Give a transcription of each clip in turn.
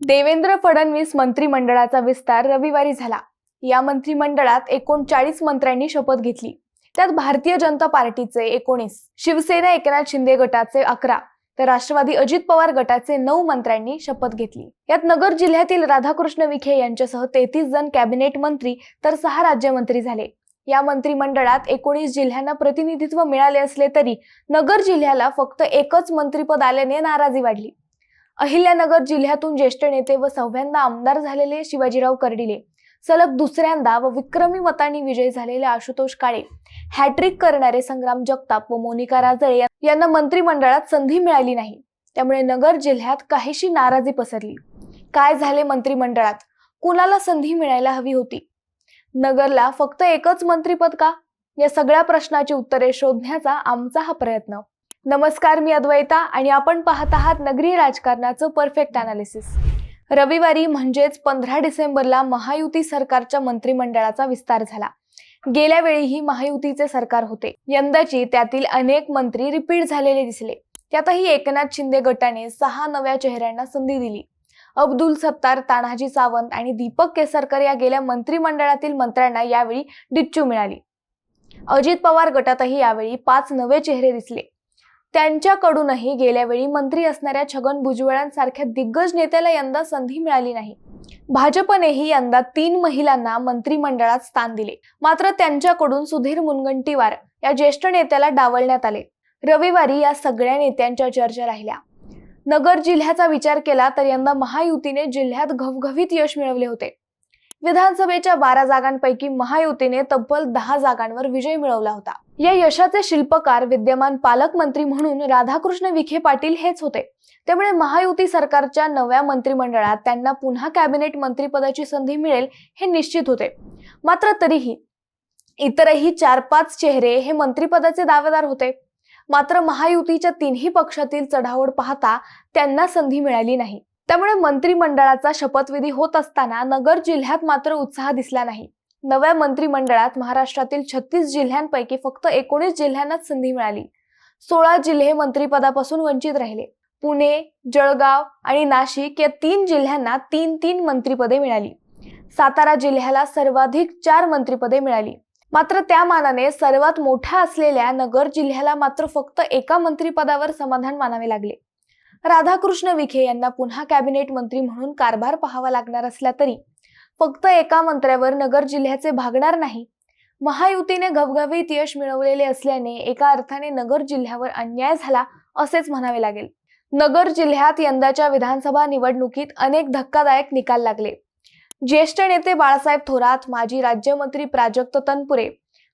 देवेंद्र फडणवीस मंत्रिमंडळाचा विस्तार रविवारी झाला. या मंत्रिमंडळात एकोणचाळीस मंत्र्यांनी शपथ घेतली. त्यात भारतीय जनता पार्टीचे एकोणीस शिवसेना एकनाथ शिंदे गटाचे अकरा तर राष्ट्रवादी अजित पवार गटाचे नऊ मंत्र्यांनी शपथ घेतली. यात नगर जिल्ह्यातील राधाकृष्ण विखे यांच्यासह तेहतीस जण कॅबिनेट मंत्री तर सहा राज्यमंत्री झाले. या मंत्रिमंडळात एकोणीस जिल्ह्यांना प्रतिनिधित्व मिळाले असले तरी नगर जिल्ह्याला फक्त एकच मंत्रिपद आल्याने नाराजी वाढली. अहिल्यानगर जिल्ह्यातून ज्येष्ठ नेते व सहाव्यांदा आमदार झालेले शिवाजीराव कर्डिले. सलग दुसऱ्यांदा व विक्रमी मतांनी विजयी झालेले आशुतोष काळे. हॅट्रिक करणारे संग्राम जगताप व मोनिका राजळे यांना मंत्रिमंडळात संधी मिळाली नाही. त्यामुळे नगर जिल्ह्यात काहीशी नाराजी पसरली. काय झाले मंत्रिमंडळात? कुणाला संधी मिळायला हवी होती? नगरला फक्त एकच मंत्रीपद का? या सगळ्या प्रश्नाची उत्तरे शोधण्याचा आमचा हा प्रयत्न. नमस्कार मी अद्वैता आणि आपण पाहत आहात नगरी राजकारणाचं परफेक्ट अनालिसिस रविवारी म्हणजेच पंधरा डिसेंबरला महायुती सरकारच्या मंत्रिमंडळाचा विस्तार झाला. गेल्या वेळीही महायुतीचे सरकार होते. यंदाची त्यातील अनेक मंत्री रिपीट झालेले दिसले. त्यातही एकनाथ शिंदे गटाने सहा नव्या चेहऱ्यांना संधी दिली. अब्दुल सत्तार तानाजी सावंत आणि दीपक केसरकर या गेल्या मंत्रिमंडळातील मंत्र्यांना यावेळी डिच्चू मिळाली. अजित पवार गटातही यावेळी पाच नवे चेहरे दिसले. त्यांच्याकडूनही गेल्या वेळी मंत्री असणाऱ्या छगन भुजबळांसारख्या दिग्गज नेत्याला यंदा संधी मिळाली नाही. भाजपनेही यंदा तीन महिलांना मंत्रिमंडळात स्थान दिले. मात्र त्यांच्याकडून सुधीर मुनगंटीवार या ज्येष्ठ नेत्याला डावलण्यात आले. रविवारी या सगळ्या नेत्यांच्या चर्चा राहिल्या. नगर जिल्ह्याचा विचार केला तर यंदा महायुतीने जिल्ह्यात घवघवीत यश मिळवले होते. विधानसभेच्या बारा जागांपैकी महायुतीने तब्बल दहा जागांवर विजय मिळवला होता. या यशाचे शिल्पकार विद्यमान पालकमंत्री म्हणून राधाकृष्ण विखे पाटील हेच होते. त्यामुळे महायुती सरकारच्या नव्या मंत्रिमंडळात त्यांना पुन्हा कॅबिनेट मंत्रीपदाची संधी मिळेल हे निश्चित होते. मात्र तरीही इतरही चार पाच चेहरे हे मंत्रिपदाचे दावेदार होते. मात्र महायुतीच्या तिन्ही पक्षातील चढावड पाहता त्यांना संधी मिळाली नाही. त्यामुळे मंत्रिमंडळाचा शपथविधी होत असताना नगर जिल्ह्यात मात्र उत्साह दिसला नाही. नव्या मंत्रिमंडळात महाराष्ट्रातील छत्तीस जिल्ह्यांपैकी फक्त एकोणीस जिल्ह्यांनाच संधी मिळाली. सोळा जिल्हे मंत्रिपदापासून वंचित राहिले. पुणे जळगाव आणि नाशिक या तीन जिल्ह्यांना तीन तीन मंत्रिपदे मिळाली. सातारा जिल्ह्याला सर्वाधिक चार मंत्रिपदे मिळाली. मात्र त्या मानाने सर्वात मोठ्या असलेल्या नगर जिल्ह्याला मात्र फक्त एका मंत्रिपदावर समाधान मानावे लागले. राधाकृष्ण विखे यांना पुन्हा कॅबिनेट मंत्री म्हणून कारभार पाहावा लागणार असला तरी फक्त एका मंत्र्यावर नगर जिल्ह्याचे भागणार नाही. महायुतीने घवघवीत यश मिळवलेले असल्याने एका अर्थाने नगर जिल्ह्यावर अन्याय झाला असेच म्हणावे लागेल. नगर जिल्ह्यात यंदाच्या विधानसभा निवडणुकीत अनेक धक्कादायक निकाल लागले. ज्येष्ठ नेते बाळासाहेब थोरात माजी राज्यमंत्री प्राजक्त तनपुरे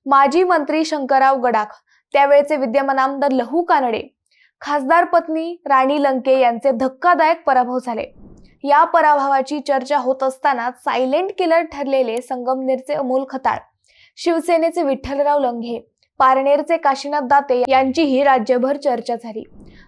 माजी मंत्री शंकरराव गडाख त्यावेळचे विद्यमान आमदार लहू कानडे खासदार पत्नी राणी लंके यांचे धक्कादायक पराभव झाले. या पराभवाची चर्चा होत असताना सायलेंट किलर ठरलेले संगमनेरचे अमोल खताळ शिवसेनेचे विठ्ठलराव लंघे पारनेरचे काशीनाथ दाते यांचीही राज्यभर चर्चा झाली.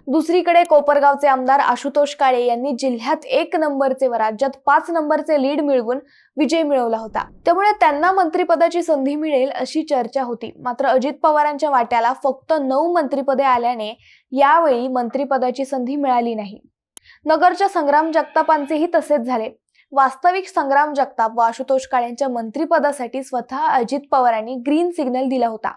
दुसरीकडे कोपरगावचे आमदार आशुतोष काळे यांनी जिल्ह्यात एक नंबरचे व राज्यात पाच नंबरचे लीड मिळवून विजय मिळवला होता. त्यामुळे त्यांना मंत्रिपदाची संधी मिळेल अशी चर्चा होती. मात्र अजित पवारांच्या वाट्याला फक्त नऊ मंत्रिपदे आल्याने यावेळी मंत्रिपदाची संधी मिळाली नाही. नगरच्या संग्राम जगतापांचेही तसेच झाले. वास्तविक संग्राम जगताप व आशुतोष काळेंच्या मंत्रिपदासाठी स्वतः अजित पवारांनी ग्रीन सिग्नल दिला होता.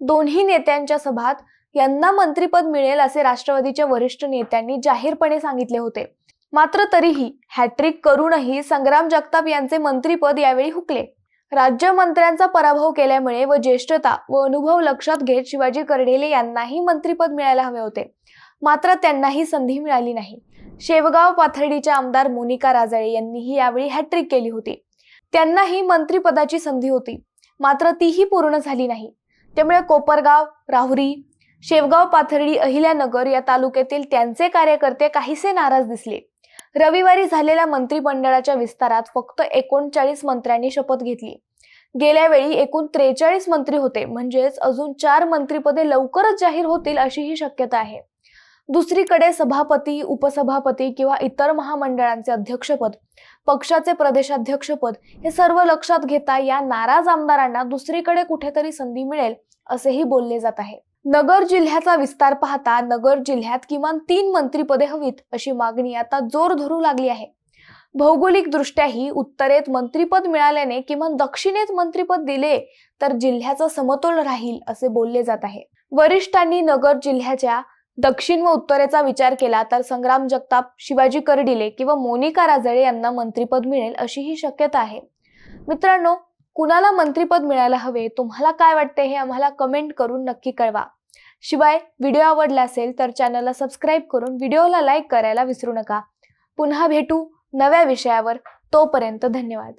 दोन्ही नेत्यांच्या सभात यांना मंत्रिपद मिळेल असे राष्ट्रवादीच्या वरिष्ठ नेत्यांनी जाहीरपणे सांगितले होते. मात्र तरीही हॅट्रिक करूनही संग्राम जगताप यांचे मंत्रिपद यावेळी हुकले. राज्यमंत्र्यांचा पराभव केल्यामुळे व ज्येष्ठता व अनुभव लक्षात घेत शिवाजी कर्डेले यांनाही मंत्रिपद मिळायला हवे होते. मात्र त्यांनाही संधी मिळाली नाही. शेवगाव पाथर्डीच्या आमदार मोनिका राजळे यांनीही यावेळी हॅट्रिक केली होती. त्यांनाही मंत्रिपदाची संधी होती. मात्र तीही पूर्ण झाली नाही. त्यामुळे कोपरगाव राहुरी शेवगाव पाथर्डी अहिल्यानगर या तालुक्यातील त्यांचे कार्यकर्ते काहीसे नाराज दिसले. रविवारी झालेल्या मंत्रिमंडळाच्या विस्तारात फक्त एकोणचाळीस मंत्र्यांनी शपथ घेतली. गेल्या वेळी एकूण त्रेचाळीस मंत्री होते म्हणजेच अजून चार मंत्रीपदे लवकरच जाहीर होतील अशी ही शक्यता आहे. दुसरीकडे सभापती उपसभापती किंवा इतर महामंडळांचे अध्यक्षपद पक्षाचे प्रदेशाध्यक्षपद हे सर्व लक्षात घेता या नाराज आमदारांना दुसरीकडे कुठेतरी संधी मिळेल असेही बोलले जात आहे. नगर जिल्ह्याचा विस्तार पाहता नगर जिल्ह्यात किमान तीन मंत्रीपदे हवीत अशी मागणी आता जोर धरू लागली आहे. भौगोलिक दृष्ट्याही उत्तरेत मंत्रीपद मिळाल्याने किंवा दक्षिणेत मंत्रीपद दिले तर जिल्ह्याचा समतोल राहील असे बोलले जात आहे. वरिष्ठांनी नगर जिल्ह्याच्या दक्षिण व उत्तरेचा विचार केला तर संग्राम जगताप शिवाजी कर्डिले किंवा मोनिका राजळे यांना मंत्रिपद मिळेल अशी ही शक्यता आहे. मित्रांनो कुणाला मंत्रिपद मिळायला हवे तुम्हाला काय वाटते हे आम्हाला कमेंट करून नक्की कळवा. शिवाय व्हिडिओ आवडला असेल तर चॅनलला सबस्क्राईब करून व्हिडिओला लाईक करायला विसरू नका. पुन्हा भेटू नव्या विषयावर. तोपर्यंत धन्यवाद.